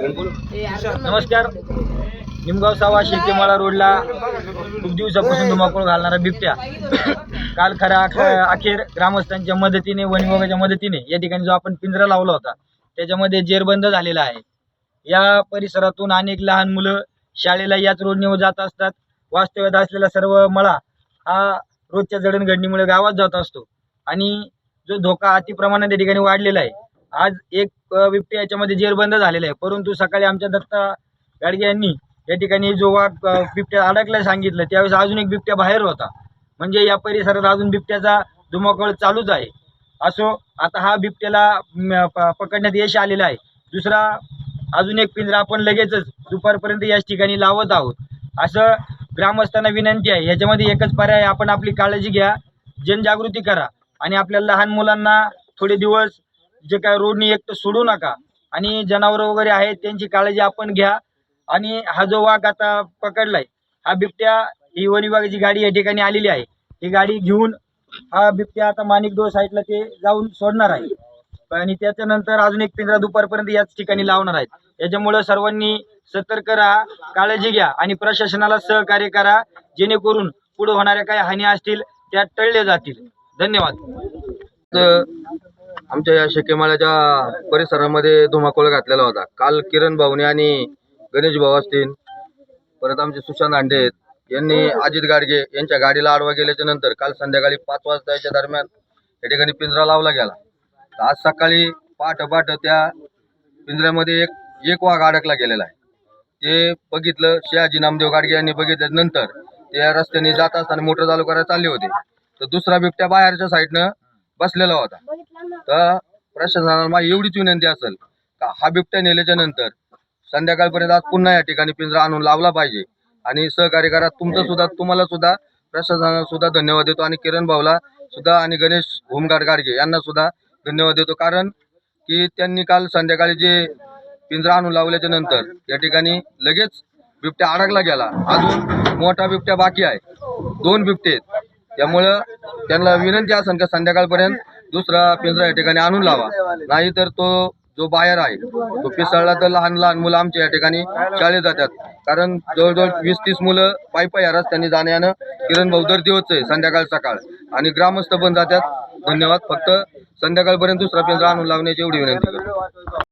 नमस्कार. निमगाव सावा शेतीमाळा रोडला खूप दिवसापासून धुमाकूळ घालणारा बिबट्या. काल खरा अख- अखेर ग्रामस्थांच्या मदतीने वन विभागाच्या मदतीने या ठिकाणी जो आपण पिंजरा लावला होता त्याच्यामध्ये जेरबंद झालेला आहे. या परिसरातून अनेक लहान मुलं शाळेला याच रोडने जात असतात. वास्तव्यात असलेला सर्व मळा हा रोजच्या जडणघडणीमुळे गावात जात असतो. आणि जो धोका अतिप्रमाणात या ठिकाणी वाढलेला आहे आज एक बिबट्या याच्यामध्ये जेरबंद झालेला आहे. परंतु सकाळी आमच्या दत्ता गाडगे यांनी या ठिकाणी जो वाघ बिबट्या अडकलाय सांगितलं त्यावेळेस अजून एक बिबट्या बाहेर होता. म्हणजे या परिसरात अजून बिबट्याचा धुमाकूळ चालूच आहे. असो आता हा बिबट्याला प- पकडण्यात यश आलेलं आहे. दुसरा अजून एक पिंजरा आपण लगेचच दुपारपर्यंत याच ठिकाणी लावत आहोत. असं ग्रामस्थांना विनंती आहे. याच्यामध्ये एकच पर्याय आहे, आपण आपली काळजी घ्या. जनजागृती करा. आणि आपल्या लहान मुलांना थोडे दिवस जे काय रोडनी एक तर सोडू नका. आणि जनावरं वगैरे आहेत त्यांची काळजी आपण घ्या. आणि हा जो वाघ आता पकडलाय हा बिबट्या ही वन विभागाची गाडी या ठिकाणी आलेली आहे. ही गाडी घेऊन हा बिबट्या आता माणिकडोह साईडला ते जाऊन सोडणार आहे. आणि त्याच्यानंतर अजून एक पिंजरा दुपारपर्यंत याच ठिकाणी लावणार आहेत. याच्यामुळं सर्वांनी सतर्क राहा काळजी घ्या आणि प्रशासनाला सहकार्य करा जेणेकरून पुढे होणाऱ्या काही हानी असतील त्या टळल्या जातील. धन्यवाद. आमच्या या शेकेमाळ्याच्या परिसरामध्ये धुमाकूळ घातलेला होता. काल किरण भाऊने आणि गणेश भाऊ असतील परत आमचे सुशांत हांडे यांनी अजित गाडगे यांच्या गाडीला आडवा गेल्याच्यानंतर काल संध्याकाळी पाच वाजताच्या दरम्यान या ठिकाणी पिंजरा लावला गेला. तर आज सकाळी पाठ पाठ त्या पिंजऱ्यामध्ये एक एक वाघ अडकला गेलेला आहे. ते बघितलं शहाजी नामदेव गाडगे यांनी बघितल्यानंतर त्या रस्त्याने जात असताना मोटर चालू करायला चालले होते. तर दुसरा बिबट्या बाहेरच्या साईडनं बसलेला होता. तर प्रशासनाला माझी एवढीच विनंती असेल का हा बिबट्या नेल्याच्या नंतर संध्याकाळपर्यंत आज पुन्हा या ठिकाणी पिंजरा आणून लावला पाहिजे. आणि सहकार्य करा. तुमचं सुद्धा तुम्हाला सुद्धा प्रशासनाला सुद्धा धन्यवाद देतो. आणि किरण भाऊला सुद्धा आणि गणेश होमगार्ड गाडगे यांना सुद्धा धन्यवाद देतो. कारण की त्यांनी काल संध्याकाळी जे पिंजरा आणून लावल्याच्या नंतर या ठिकाणी लगेच बिबट्या अडकला गेला. अजून मोठा बिबट्या बाकी आहे. दोन बिबटे आहेत. त्यामुळं त्यांना विनंती असेल का संध्याकाळपर्यंत दुसरा पिंजरा या ठिकाणी आणून लावा. नाहीतर तो जो बाहेर आहे तो पिसळला तर लहान लहान मुलं आमच्या या ठिकाणी शाळेत जातात. कारण जवळजवळ वीस तीस मुलं पायी पायी या रस्त्याने जाण्यानं किरण भाऊ दर दिवस आहे संध्याकाळ सकाळ. आणि ग्रामस्थ पण जातात. धन्यवाद. फक्त संध्याकाळपर्यंत दुसरा पिंजरा आणून लावण्याची एवढी विनंती करतो.